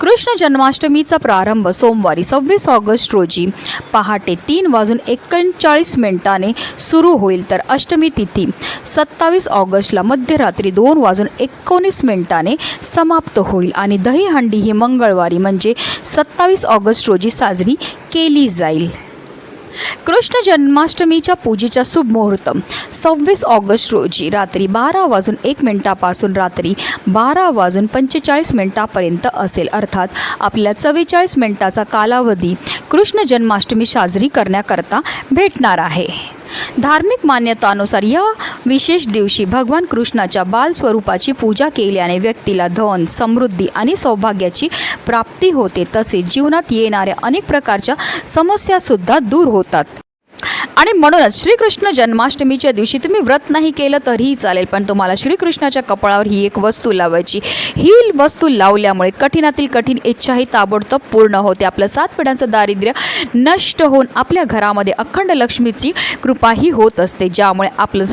कृष्ण जन्माष्टमीचा प्रारंभ सोमवारी सव्वीस ऑगस्ट रोजी. पहाटे तीन वाजून एकोणचाळीस मिनिटाने सुरू होईल तर अष्टमी तिथी. सत्तावीस ऑगस्टला मध्यरात्री दोन वाजून एकोणीस मिनिटाने समाप्त होईल आणि दहीहंडी ही मंगळवारी म्हणजे सत्तावीस ऑगस्ट रोजी साजरी केली जाईल. कृष्ण जन्माष्टमीच्या पूजेचा शुभ मुहूर्त. सव्वीस ऑगस्ट रोजी रात्री बारा वाजून एक मिनिटापासून रात्री बारा वाजून पंचेचाळीस मिनिटापर्यंत असेल. अर्थात आपल्या चव्वेचाळीस मिनिटाचा कालावधी कृष्ण जन्माष्टमी साजरी करण्याकरता भेटणार आहे. धार्मिक मान्यतानुसार या विशेष दिवशी भगवान कृष्णाच्या बाल स्वरूपाची पूजा केल्याने व्यक्तीला धन समृद्धी आणि सौभाग्याची प्राप्ती होते. तसेच जीवनात येणाऱ्या अनेक प्रकारच्या समस्यासुद्धा दूर होतात. आणि म्हणूनच श्रीकृष्ण जन्माष्टमीच्या दिवशी तुम्ही व्रत नाही केलं तरीही चालेल पण तुम्हाला श्रीकृष्णाच्या कपाळावर ही एक वस्तू लावायची. ही वस्तू लावल्यामुळे कठीणातील कठीण इच्छाही ताबडतोब पूर्ण होते. आपलं सात पिढ्यांचं दारिद्र्य नष्ट होऊन आपल्या घरामध्ये अखंड लक्ष्मीची कृपाही होत असते ज्यामुळे आपलं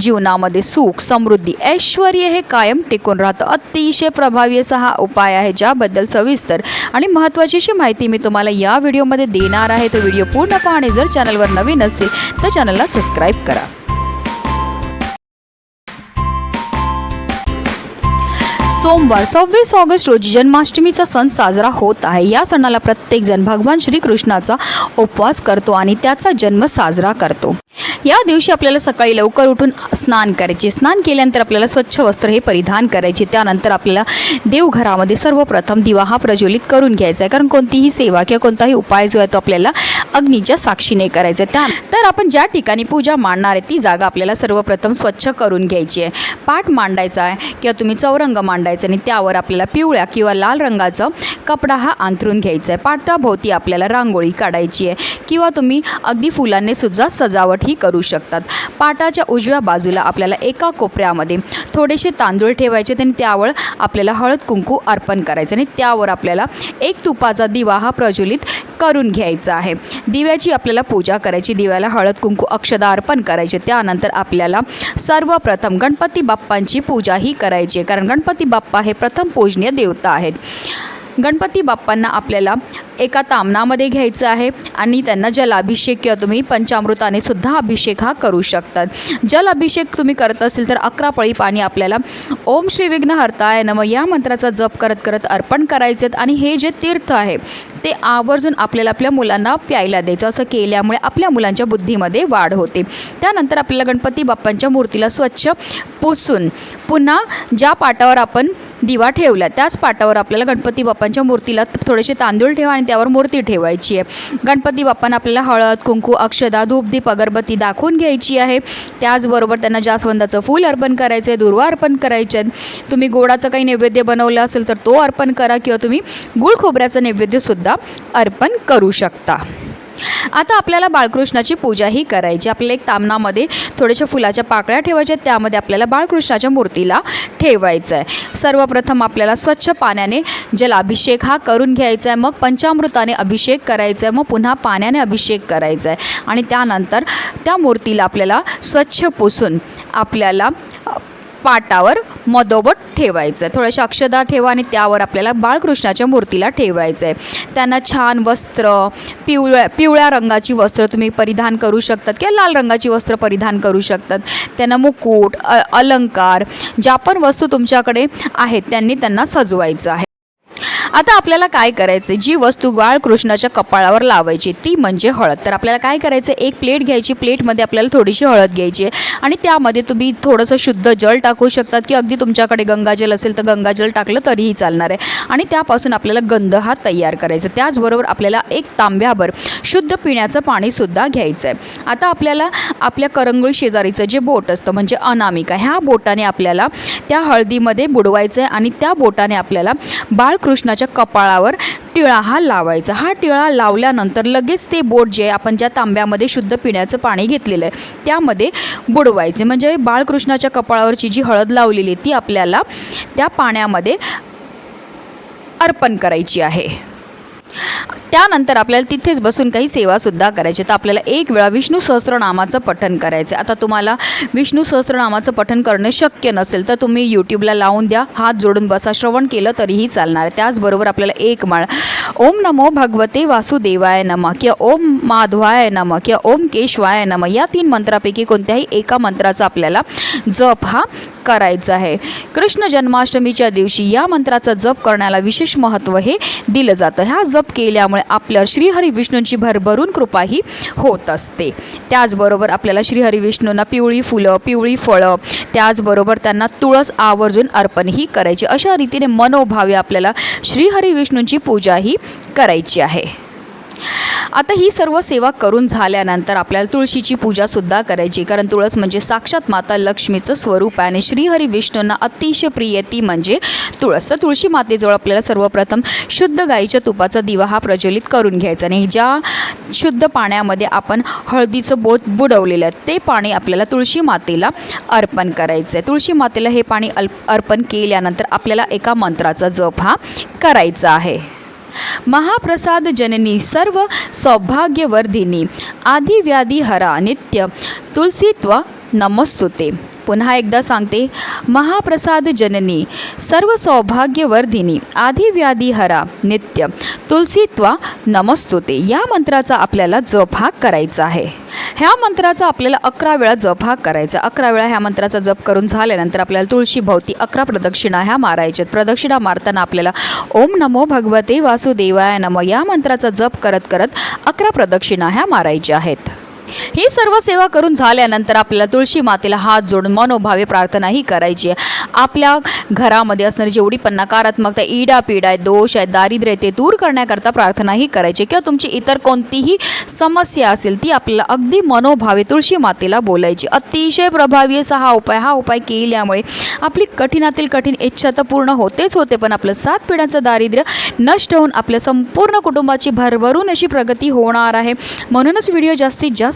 जीवनामध्ये सुख समृद्धी ऐश्वर हे कायम टिकून राहतं. अतिशय प्रभावी असा हा उपाय आहे ज्याबद्दल सविस्तर आणि महत्त्वाची अशी माहिती मी तुम्हाला या व्हिडिओमध्ये देणार आहे. तो व्हिडिओ पूर्ण पाहणे जर चॅनलवर नवीन असेल तर चॅनलला सबस्क्राईब करा. सोमवार सव्वीस ऑगस्ट रोजी जन्माष्टमीचा सण साजरा होत आहे. या सणाला प्रत्येकजण भगवान श्रीकृष्णाचा उपवास करतो आणि त्याचा जन्म साजरा करतो. या दिवशी आपल्याला सकाळी लवकर उठून स्नान करायचे. स्नान केल्यानंतर आपल्याला स्वच्छ वस्त्र हे परिधान करायचे. त्यानंतर आपल्याला देवघरामध्ये सर्वप्रथम दिवा हा प्रज्वलित करून घ्यायचा आहे. कारण कोणतीही सेवा किंवा कोणताही उपाय जो आहे तो आपल्याला अग्नीच्या साक्षीने करायचा आहे. त्या तर आपण ज्या ठिकाणी पूजा मांडणार आहे ती जागा आपल्याला सर्वप्रथम स्वच्छ करून घ्यायची आहे. पाठ मांडायचा आहे किंवा तुम्ही चौरंग मांडायचा आणि त्यावर आपल्याला पिवळ्या किंवा लाल रंगाचा कपडा हा अंथरून घ्यायचा आहे. पाटाभोवती आपल्याला रांगोळी काढायची आहे. किंवा तुम्ही अगदी फुलांनी सुद्धा सजावट ही करू शकतात. पाटाच्या उजव्या बाजूला आपल्याला एका कोपऱ्यामध्ये थोडेसे तांदूळ ठेवायचे आणि त्यावर आपल्याला हळद कुंकू अर्पण करायचं आणि त्यावर आपल्याला एक तुपाचा दिवा हा प्रज्वलित करून घ्यायचा आहे. दिव्याची आपल्याला पूजा करायची दिव्याला हळद कुंकू अक्षदा अर्पण करायचे त्यानंतर आपल्याला सर्वप्रथम गणपती बाप्पांची पूजा ही करायची आहे. कारण गणपती बाप्पा हे प्रथम पूजनीय देवता आहेत. गणपती बाप्पांना आपल्याला एका तामणामध्ये घ्यायचं आहे आणि त्यांना जलाभिषेक किंवा तुम्ही पंचामृताने सुद्धा अभिषेक हा करू शकतात. जल अभिषेक तुम्ही करत असेल तर अकरा पळी पाणी आपल्याला ओम श्री विघ्न हरताय नम या मंत्राचा जप करत करत अर्पण करायचे आणि हे जे तीर्थ आहे ते आवर्जून आपल्याला आपल्या मुलांना प्यायला द्यायचं. असं केल्यामुळे आपल्या मुलांच्या बुद्धीमध्ये वाढ होते. त्यानंतर आपल्याला गणपती बाप्पांच्या मूर्तीला स्वच्छ पुसून पुन्हा ज्या पाटावर आपण दिवा ठेवला. त्याच पाटावर आपल्याला गणपती बाप्पांच्या मूर्तीला थोडेसे तांदूळ ठेवा आणि त्यावर मूर्ती ठेवायची आहे. गणपती बाप्पांना आपल्याला हळद कुंकू अक्षदा धूपदीप अगरबत्ती दाखवून घ्यायची आहे. त्याचबरोबर त्यांना जास्वंदाचं फूल अर्पण करायचं आहे दुर्वा अर्पण करायचे आहेत तुम्ही गोडाचं काही नैवेद्य बनवलं असेल तर तो अर्पण करा किंवा तुम्ही गुळ खोबऱ्याचं नैवेद्यसुद्धा अर्पण करू शकता. आता आपल्याला बाळकृष्णाची पूजाही करायची. आपल्याला एक तामणामध्ये थोड्याशा फुलाच्या पाकळ्या ठेवायच्या त्यामध्ये आपल्याला बाळकृष्णाच्या मूर्तीला ठेवायचं आहे सर्वप्रथम आपल्याला स्वच्छ पाण्याने जलाभिषेक हा करून घ्यायचा आहे मग पंचामृताने अभिषेक करायचा आहे मग पुन्हा पाण्याने अभिषेक करायचा आहे आणि त्यानंतर त्या मूर्तीला आपल्याला स्वच्छ पुसून आपल्याला पाटावर मधोमध ठेवायचं. आहे थोड्याशा अक्षदा ठेवा आणि त्यावर आपल्याला बाळकृष्णाच्या मूर्तीला ठेवायचं आहे त्यांना छान वस्त्र पिवळ्या पिवळ्या रंगाची वस्त्र तुम्ही परिधान करू शकतात किंवा लाल रंगाची वस्त्र परिधान करू शकतात. त्यांना मुकुट अलंकार ज्या पण वस्तू तुमच्याकडे आहेत त्यांनी त्यांना सजवायचं आहे. आता आपल्याला काय करायचं? जी वस्तू बाळकृष्णाच्या कपाळावर लावायची ती म्हणजे हळद. तर आपल्याला काय करायचं? एक प्लेट घ्यायची. प्लेटमध्ये आपल्याला थोडीशी हळद घ्यायची आहे. आणि त्यामध्ये तुम्ही थोडंसं शुद्ध जल टाकू शकतात की अगदी तुमच्याकडे गंगाजल असेल तर गंगाजल टाकलं तरीही चालणार आहे. आणि त्यापासून आपल्याला गंध हा तयार करायचा. त्याचबरोबर आपल्याला एक तांब्याभर शुद्ध पिण्याचं पाणीसुद्धा घ्यायचं आहे. आता आपल्याला आपल्या करंगळी शेजारीचं जे बोट असतं म्हणजे अनामिका ह्या बोटाने आपल्याला त्या हळदीमध्ये बुडवायचं आहे. आणि त्या बोटाने आपल्याला बाळकृष्णाच्या कपाळावर टिळा हा लावायचा. हा टिळा लावल्यानंतर लगेच ते बोट जे आहे आपण ज्या तांब्यामध्ये शुद्ध पिण्याचं पाणी घेतलेलं आहे त्यामध्ये बुडवायचे. म्हणजे बाळकृष्णाच्या कपाळावरची जी हळद लावलेली आहे ती आपल्याला त्या पाण्यामध्ये अर्पण करायची आहे. त्यानंतर आपल्याला तिथेच बसून काही सेवासुद्धा करायची. तर आपल्याला एक वेळा विष्णू सहस्त्रनामाचं पठण करायचं आता तुम्हाला विष्णू सहस्त्रनामाचं पठण करणे शक्य नसेल तर तुम्ही यूट्यूबला लावून द्या. हात जोडून बसा. श्रवण केलं तरीही चालणार. आहे त्याचबरोबर आपल्याला एक माळ ओम नमो भगवते वासुदेवाय नम किंवा ओम माधवाय नम किंवा ओम केशवाय नम या तीन मंत्रापैकी कोणत्याही एका मंत्राचा आपल्याला जप हा करायचं आहे. कृष्ण जन्माष्टमीच्या दिवशी या मंत्राचा जप करण्याला विशेष महत्त्व हे दिलं जातं. ह्या जप केल्यामुळे आपल्यावर श्रीहरी विष्णूंची भरभरून कृपाही होत असते. त्याचबरोबर आपल्याला श्रीहरी विष्णूंना पिवळी फुलं पिवळी फळं त्याचबरोबर त्यांना तुळस आवर्जून अर्पणही करायची. अशा रीतीने मनोभावे आपल्याला श्रीहरी विष्णूंची पूजाही करायची आहे. आता ही सर्व सेवा करून झाल्यानंतर आपल्याला तुळशीची पूजासुद्धा करायची कारण तुळस म्हणजे साक्षात माता लक्ष्मीचं स्वरूप आहे आणि श्रीहरी विष्णूंना अतिशय प्रिय ती म्हणजे तुळस. तर तुळशी मातेजवळ आपल्याला सर्वप्रथम शुद्ध गाईच्या तुपाचा दिवा हा प्रज्वलित करून घ्यायचा आणि ज्या शुद्ध पाण्यामध्ये आपण हळदीचं बोट बुडवलेलं आहे ते पाणी आपल्याला तुळशी मातेला अर्पण करायचं आहे. तुळशी मातेला हे पाणी अल्प अर्पण केल्यानंतर आपल्याला एका मंत्राचा जप हा करायचा आहे. महाप्रसाद जननी सर्व सौभाग्यवर्धिनी आदिव्याधिहरा नित्य तुलसीत्व नमस्तुते. पुन्हा एकदा सांगते महाप्रसाद जननी सर्व सौभाग्यवर्धिनी आदिव्याधी हरा नित्य तुलसीत्वा नमस्तुते. या मंत्राचा आपल्याला जप हा करायचा आहे. ह्या मंत्राचा आपल्याला अकरा वेळा जप हा करायचा. अकरा वेळा ह्या मंत्राचा जप करून झाल्यानंतर आपल्याला तुळशी भोवती अकरा प्रदक्षिणा ह्या मारायच्यात प्रदक्षिणा मारताना आपल्याला ओम नमो भगवते वासुदेवाय नमो या मंत्राचा जप करत करत अकरा प्रदक्षिणा ह्या मारायच्या आहेत. ही सर्व सेवा करून झाल्यानंतर आपल्याला तुळशी मातेला हात जोडून मनोभावे प्रार्थनाही करायची आहे. आपल्या घरामध्ये असणारी जेवढी पण नकारात्मकता ईडापीड आहे दोष आहे दारिद्र्य ते दूर करण्याकरता प्रार्थनाही करायची किंवा तुमची इतर कोणतीही समस्या असेल ती आपल्याला अगदी मनोभावे तुळशी मातेला बोलायची. अतिशय प्रभावी असा हा उपाय हा उपाय केल्यामुळे आपली कठीणातील कठीण इच्छा तर पूर्ण होतेच होते पण आपलं सात पिढ्यांचं दारिद्र्य नष्ट होऊन आपल्या संपूर्ण कुटुंबाची भरभरून अशी प्रगती होणार आहे. म्हणूनच व्हिडिओ जास्तीत जास्त